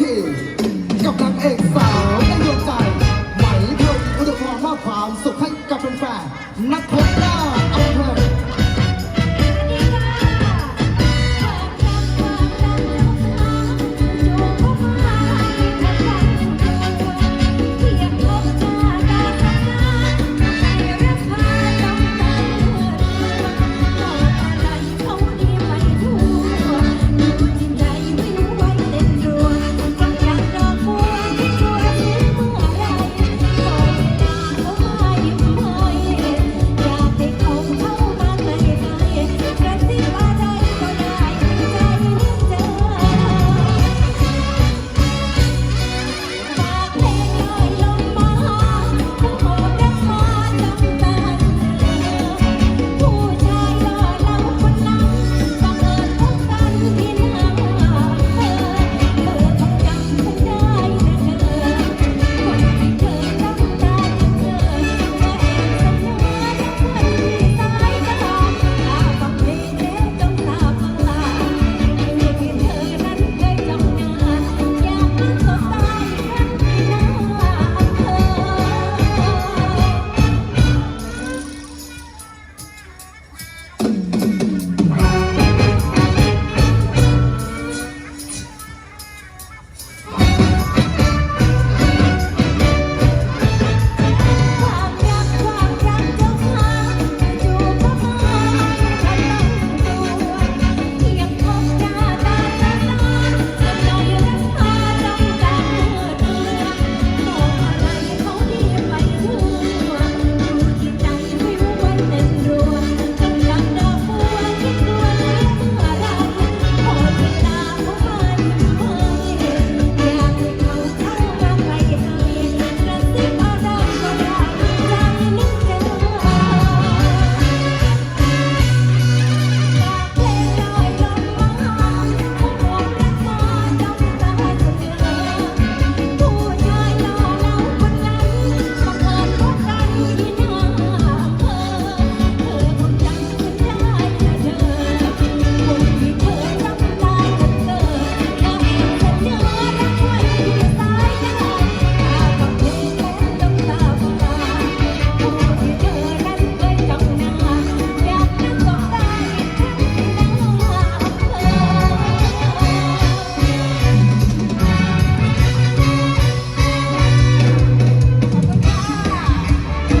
ทีกับนางเอกสาวในดวงใจไหมเพื่ออุดมพรมอบความสุขให้กับแฟนนักพ